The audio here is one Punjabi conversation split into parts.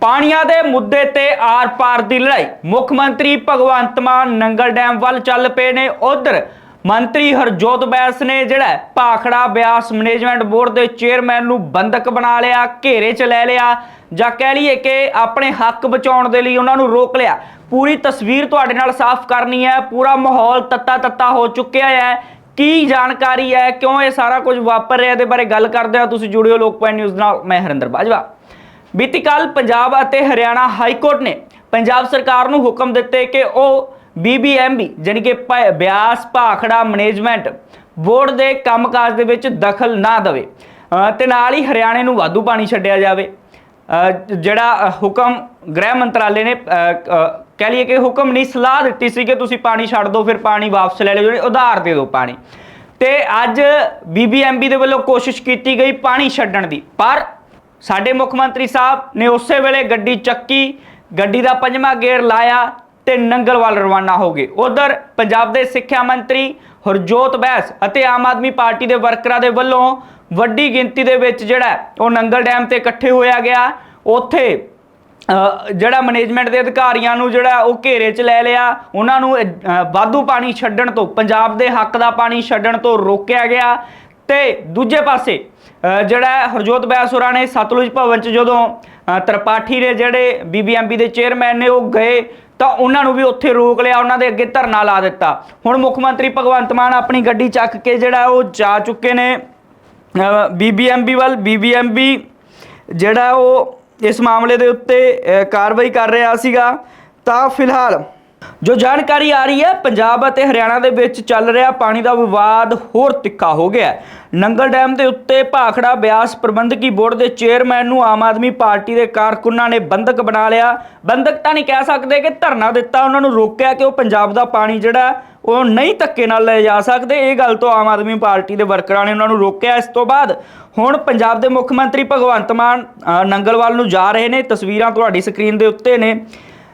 ਪਾਣੀਆਂ ਦੇ ਮੁੱਦੇ ਤੇ ਆਰ-ਪਾਰ ਦੀ ਲੜਾਈ। ਮੁੱਖ ਮੰਤਰੀ ਭਗਵੰਤ ਮਾਨ ਨੰਗਲ ਡੈਮ ਵੱਲ ਚੱਲ ਪਏ ਨੇ ਉਧਰ। ਮੰਤਰੀ ਹਰਜੋਤ ਬੈਂਸ ਨੇ ਜਿਹੜਾ ਭਾਖੜਾ ਬਿਆਸ ਮੈਨੇਜਮੈਂਟ ਬੋਰਡ ਦੇ ਚੇਅਰਮੈਨ ਨੂੰ ਬੰਦਕ ਬਣਾ ਲਿਆ, ਘੇਰੇ 'ਚ ਲੈ ਲਿਆ ਜਾਂ ਕਹਿ ਲਈਏ ਕਿ ਆਪਣੇ ਹੱਕ ਬਚਾਉਣ ਦੇ ਲਈ ਉਹਨਾਂ ਨੂੰ ਰੋਕ ਲਿਆ। ਪੂਰੀ ਤਸਵੀਰ ਤੁਹਾਡੇ ਨਾਲ ਸਾਫ਼ ਕਰਨੀ ਹੈ, ਪੂਰਾ ਮਾਹੌਲ ਤੱਤਾ ਤੱਤਾ ਹੋ ਚੁੱਕਿਆ ਹੈ। ਕੀ ਜਾਣਕਾਰੀ ਹੈ, ਕਿਉਂ ਇਹ ਸਾਰਾ ਕੁਝ ਵਾਪਰ ਰਿਹਾ, ਇਹਦੇ ਬਾਰੇ ਗੱਲ ਕਰਦੇ ਹਾਂ। ਤੁਸੀਂ ਜੁੜਿਓ ਲੋਕ ਪੁਆਇੰਟ ਨਿਊਜ਼ ਨਾਲ, ਮੈਂ ਹਰਿੰਦਰ ਬਾਜਵਾ। ਬੀਤੀ ਕੱਲ ਪੰਜਾਬ ਅਤੇ ਹਰਿਆਣਾ ਹਾਈ ਕੋਰਟ ਨੇ ਪੰਜਾਬ ਸਰਕਾਰ ਨੂੰ ਹੁਕਮ ਦਿੱਤੇ ਕਿ ਉਹ ਬੀਬੀਐਮਬੀ ਜਾਣੀ ਕਿ ਪ- ਬਿਆਸ ਭਾਖੜਾ ਮੈਨੇਜਮੈਂਟ ਬੋਰਡ ਦੇ ਕੰਮਕਾਜ ਦੇ ਵਿੱਚ ਦਖਲ ਨਾ ਦੇਵੇ। ਅ, ਤੇ ਨਾਲ ਹੀ ਹਰਿਆਣੇ ਨੂੰ ਵਾਧੂ ਪਾਣੀ ਛੱਡਿਆ ਜਾਵੇ। ਜਿਹੜਾ ਹੁਕਮ ਗ੍ਰਹਿ ਮੰਤਰਾਲੇ ਨੇ ਕਹਿ ਲਈਏ ਕਿ ਹੁਕਮ ਨਹੀਂ ਸਲਾਹ ਦਿੱਤੀ ਸੀ ਕਿ ਤੁਸੀਂ ਪਾਣੀ ਛੱਡ ਦਿਓ ਫਿਰ ਪਾਣੀ ਵਾਪਸ ਲੈ ਲਿਓ ਜਿਹੜੇ ਉਧਾਰ ਦੇ ਦਿਓ ਪਾਣੀ। ਤੇ ਅੱਜ ਬੀਬੀਐਮਬੀ ਦੇ ਵੱਲੋਂ ਕੋਸ਼ਿਸ਼ ਕੀਤੀ ਗਈ ਪਾਣੀ ਛੱਡਣ ਦੀ ਪਰ ਸਾਡੇ ਮੁੱਖ ਮੰਤਰੀ ਸਾਹਿਬ ਨੇ ਉਸੇ ਵੇਲੇ ਗੱਡੀ ਚੱਕੀ ਗੱਡੀ ਦਾ ਪੰਜਵਾਂ ਗੇਅਰ ਲਾਇਆ ਤੇ ਨੰਗਲ ਵੱਲ ਰਵਾਨਾ ਹੋ ਗਏ। ਉਧਰ ਪੰਜਾਬ ਦੇ ਸਿੱਖਿਆ ਮੰਤਰੀ ਹਰਜੋਤ ਬੈਸ ਅਤੇ ਆਮ ਆਦਮੀ ਪਾਰਟੀ ਦੇ ਵਰਕਰਾਂ ਦੇ ਵੱਲੋਂ ਵੱਡੀ ਗਿਣਤੀ ਦੇ ਵਿੱਚ ਜਿਹੜਾ ਉਹ ਨੰਗਲ ਡੈਮ ਤੇ ਇਕੱਠੇ ਹੋਇਆ ਗਿਆ। ਉੱਥੇ ਅ, ਜਿਹੜਾ ਮੈਨੇਜਮੈਂਟ ਦੇ ਅਧਿਕਾਰੀਆਂ ਨੂੰ ਜਿਹੜਾ ਉਹ ਘੇਰੇ 'ਚ ਲੈ ਲਿਆ। ਉਹਨਾਂ ਨੂੰ ਅ, ਵਾਧੂ ਪਾਣੀ ਛੱਡਣ ਤੋਂ ਪੰਜਾਬ ਦੇ ਹੱਕ ਦਾ ਪਾਣੀ ਛੱਡਣ ਤੋਂ ਰੋਕਿਆ ਗਿਆ। ਤੇ ਦੂਜੇ ਪਾਸੇ ਜਿਹੜਾ ਹਰਜੋਤ ਬੈਂਸ ਹੋਰਾਂ ਨੇ ਸਤਲੁਜ ਭਵਨ 'ਚ ਜਦੋਂ ਤ੍ਰਿਪਾਠੀ ਦੇ ਜਿਹੜੇ ਬੀਬੀਐਮਬੀ ਦੇ ਚੇਅਰਮੈਨ ਨੇ ਉਹ ਗਏ, ਤਾਂ ਉਹਨਾਂ ਨੂੰ ਵੀ ਉੱਥੇ ਰੋਕ ਲਿਆ, ਉਹਨਾਂ ਦੇ ਅੱਗੇ ਧਰਨਾ ਲਾ ਦਿੱਤਾ। ਹੁਣ ਮੁੱਖ ਮੰਤਰੀ ਭਗਵੰਤ ਮਾਨ ਆਪਣੀ ਗੱਡੀ ਚੱਕ ਕੇ ਜਿਹੜਾ ਉਹ ਜਾ ਚੁੱਕੇ ਨੇ ਬੀਬੀਐਮਬੀ ਵੱਲ। ਬੀਬੀਐਮਬੀ ਜਿਹੜਾ ਉਹ ਇਸ ਮਾਮਲੇ ਦੇ ਉੱਤੇ ਕਾਰਵਾਈ ਕਰ ਰਿਹਾ ਸੀਗਾ। ਤਾਂ ਫਿਲਹਾਲ ਜੋ ਜਾਣਕਾਰੀ ਆ ਰਹੀ ਹੈ, ਪੰਜਾਬ ਅਤੇ ਹਰਿਆਣਾ ਦੇ ਵਿੱਚ ਚੱਲ ਰਿਹਾ ਪਾਣੀ ਦਾ ਵਿਵਾਦ ਹੋਰ ਤਿੱਖਾ ਹੋ ਗਿਆ ਹੈ। ਨੰਗਲ ਡੈਮ ਦੇ ਉੱਤੇ ਭਾਖੜਾ ਬਿਆਸ ਪ੍ਰਬੰਧਕੀ ਬੋਰਡ ਦੇ ਚੇਅਰਮੈਨ ਨੂੰ ਆਮ ਆਦਮੀ ਪਾਰਟੀ ਦੇ ਕਾਰਕੁਨਾਂ ਨੇ ਬੰਦਕ ਬਣਾ ਲਿਆ। ਬੰਦਕ ਤਾਂ ਨਹੀਂ ਕਹਿ ਸਕਦੇ ਕਿ ਧਰਨਾ ਦਿੱਤਾ, ਉਹਨਾਂ ਨੂੰ ਰੋਕਿਆ ਕਿ ਉਹ ਪੰਜਾਬ ਦਾ ਪਾਣੀ ਜਿਹੜਾ ਉਹ ਨਹੀਂ ਧੱਕੇ ਨਾਲ ਲੈ ਜਾ ਸਕਦੇ। ਇਹ ਗੱਲ ਤੋਂ ਆਮ ਆਦਮੀ ਪਾਰਟੀ ਦੇ ਵਰਕਰਾਂ ਨੇ ਉਹਨਾਂ ਨੂੰ ਰੋਕਿਆ। ਇਸ ਤੋਂ ਬਾਅਦ ਹੁਣ ਪੰਜਾਬ ਦੇ ਮੁੱਖ ਮੰਤਰੀ ਭਗਵੰਤ ਮਾਨ ਨੰਗਲਵਾਲ ਨੂੰ ਜਾ ਰਹੇ ਨੇ। ਤਸਵੀਰਾਂ ਤੁਹਾਡੀ ਸਕਰੀਨ ਦੇ ਉੱਤੇ ਨੇ।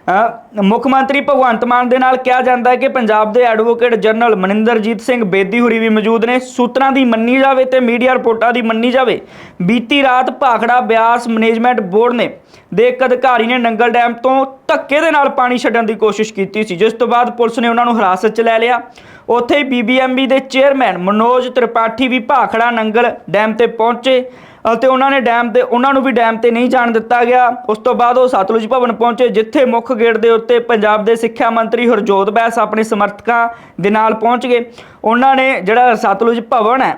ਮੁੱਖ ਮੰਤਰੀ ਭਗਵੰਤ ਮਾਨ ਦੇ ਨਾਲ ਕਿਹਾ ਜਾਂਦਾ ਹੈ ਕਿ ਪੰਜਾਬ ਦੇ ਐਡਵੋਕੇਟ ਜਨਰਲ ਮਨਿੰਦਰਜੀਤ ਸਿੰਘ ਬੇਦੀ ਹੁਰੀ ਵੀ ਮੌਜੂਦ ਨੇ। ਸੂਤਰਾਂ ਦੀ ਮੰਨੀ ਜਾਵੇ ਤੇ ਮੀਡੀਆ ਰਿਪੋਰਟਾਂ ਦੀ ਮੰਨੀ ਜਾਵੇ, ਬੀਤੀ ਰਾਤ ਭਾਖੜਾ ਬਿਆਸ ਮੈਨੇਜਮੈਂਟ ਬੋਰਡ ਨੇ ਦੇ ਇੱਕ ਅਧਿਕਾਰੀ ਨੇ ਨੰਗਲ ਡੈਮ ਤੋਂ ਧੱਕੇ ਦੇ ਨਾਲ ਪਾਣੀ ਛੱਡਣ ਦੀ ਕੋਸ਼ਿਸ਼ ਕੀਤੀ ਸੀ। ਜਿਸ ਤੋਂ ਬਾਅਦ ਪੁਲਿਸ ਨੇ ਉਹਨਾਂ ਨੂੰ ਹਿਰਾਸਤ 'ਚ ਲੈ ਲਿਆ। ਉੱਥੇ ਹੀ ਬੀਬੀਐਮਬੀ ਦੇ ਚੇਅਰਮੈਨ ਮਨੋਜ ਤ੍ਰਿਪਾਠੀ ਵੀ ਭਾਖੜਾ ਨੰਗਲ ਡੈਮ ਤੇ ਪਹੁੰਚੇ। ਅਤੇ ਉਹਨਾਂ ਨੇ ਡੈਮ ਤੇ ਉਹਨਾਂ ਨੂੰ ਵੀ ਡੈਮ ਤੇ ਨਹੀਂ ਜਾਣ ਦਿੱਤਾ ਗਿਆ। ਉਸ ਤੋਂ ਬਾਅਦ ਉਹ ਸਤਲੁਜ ਭਵਨ ਪਹੁੰਚੇ, ਜਿੱਥੇ ਮੁੱਖ ਗੇਟ ਦੇ ਉੱਤੇ ਪੰਜਾਬ ਦੇ ਸਿੱਖਿਆ ਮੰਤਰੀ ਹਰਜੋਤ ਬੈਂਸ ਆਪਣੇ ਸਮਰਥਕਾਂ ਦੇ ਨਾਲ ਪਹੁੰਚ ਗਏ। ਉਹਨਾਂ ਨੇ ਜਿਹੜਾ ਸਤਲੁਜ ਭਵਨ ਹੈ,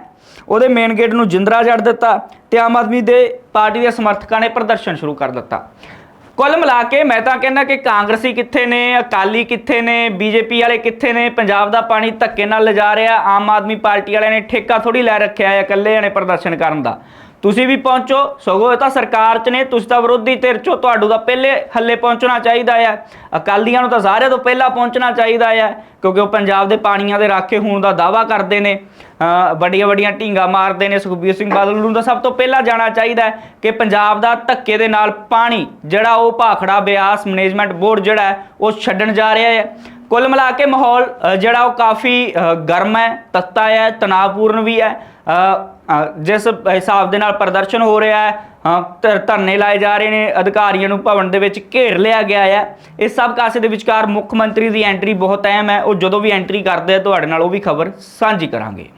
ਉਹਦੇ ਮੇਨ ਗੇਟ ਨੂੰ ਜਿੰਦਰਾ ਜੜ ਦਿੱਤਾ ਤੇ ਆਮ ਆਦਮੀ ਦੇ ਪਾਰਟੀ ਦੇ ਸਮਰਥਕਾਂ ਨੇ ਪ੍ਰਦਰਸ਼ਨ ਸ਼ੁਰੂ ਕਰ ਦਿੱਤਾ। ਕੁੱਲ ਮਿਲਾ ਕੇ ਮੈਂ ਤਾਂ ਕਹਿੰਦਾ ਕਿ ਕਾਂਗਰਸੀ ਕਿੱਥੇ ਨੇ, ਅਕਾਲੀ ਕਿੱਥੇ ਨੇ, ਬੀਜੇਪੀ ਵਾਲੇ ਕਿੱਥੇ ਨੇ, ਪੰਜਾਬ ਦਾ ਪਾਣੀ ਧੱਕੇ ਨਾਲ ਲਿਜਾ ਰਿਹਾ, ਆਮ ਆਦਮੀ ਪਾਰਟੀ ਵਾਲਿਆਂ ਨੇ ਠੇਕਾ ਥੋੜੀ ਲੈ ਰੱਖਿਆ ਹੈ, ਇਕੱਲੇ ਨੇ ਪ੍ਰਦਰਸ਼ਨ ਕਰਨ ਦਾ। ਤੁਸੀਂ ਵੀ ਪਹੁੰਚੋ। ਸਗੋਂ ਇਹ ਤਾਂ ਸਰਕਾਰ 'ਚ ਨੇ, ਤੁਸੀਂ ਤਾਂ ਵਿਰੋਧੀ ਧਿਰ 'ਚੋਂ ਤੁਹਾਨੂੰ ਤਾਂ ਪਹਿਲੇ ਹੱਲੇ ਪਹੁੰਚਣਾ ਚਾਹੀਦਾ ਹੈ ਅਕਾਲੀਆਂ ਨੂੰ ਤਾਂ ਸਾਰਿਆਂ ਤੋਂ ਪਹਿਲਾਂ ਪਹੁੰਚਣਾ ਚਾਹੀਦਾ ਹੈ ਕਿਉਂਕਿ ਉਹ ਪੰਜਾਬ ਦੇ ਪਾਣੀਆਂ ਦੇ ਰਾਖੇ ਹੋਣ ਦਾ ਦਾਵਾ ਕਰਦੇ ਨੇ। ਵੱਡੀਆਂ ਵੱਡੀਆਂ ਢੀਂਗਾ ਮਾਰਦੇ ਨੇ, ਸੁਖਬੀਰ ਸਿੰਘ ਬਾਦਲ ਨੂੰ ਤਾਂ ਸਭ ਤੋਂ ਪਹਿਲਾਂ ਜਾਣਾ ਚਾਹੀਦਾ ਹੈ ਕਿ ਪੰਜਾਬ ਦਾ ਧੱਕੇ ਦੇ ਨਾਲ ਪਾਣੀ, ਜਿਹੜਾ ਉਹ ਭਾਖੜਾ ਬਿਆਸ ਮੈਨੇਜਮੈਂਟ ਬੋਰਡ ਜਿਹੜਾ ਹੈ, ਉਹ ਛੱਡਣ ਜਾ ਰਿਹਾ ਹੈ। ਕੁੱਲ ਮਿਲਾ ਕੇ ਮਾਹੌਲ ਜਿਹੜਾ ਉਹ ਕਾਫੀ ਗਰਮ ਹੈ, ਤੱਤਾ ਹੈ, ਤਣਾਅਪੂਰਨ ਵੀ ਹੈ। ਜਿਸ ਹਿਸਾਬ ਦੇ ਨਾਲ ਪ੍ਰਦਰਸ਼ਨ ਹੋ ਰਿਹਾ ਹੈ ਧਰਨੇ ਲਾਏ ਜਾ ਰਹੇ ਨੇ, ਅਧਿਕਾਰੀਆਂ ਨੂੰ ਭਵਨ ਦੇ ਵਿੱਚ ਘੇਰ ਲਿਆ ਗਿਆ ਹੈ। ਇਸ ਸਭ ਕਾਸੇ ਦੇ ਵਿਚਕਾਰ ਮੁੱਖ ਮੰਤਰੀ ਦੀ ਐਂਟਰੀ ਬਹੁਤ ਅਹਿਮ ਹੈ। ਉਹ ਜਦੋਂ ਵੀ ਐਂਟਰੀ ਕਰਦੇ ਆ, ਤੁਹਾਡੇ ਨਾਲ ਉਹ ਵੀ ਖਬਰ ਸਾਂਝੀ ਕਰਾਂਗੇ।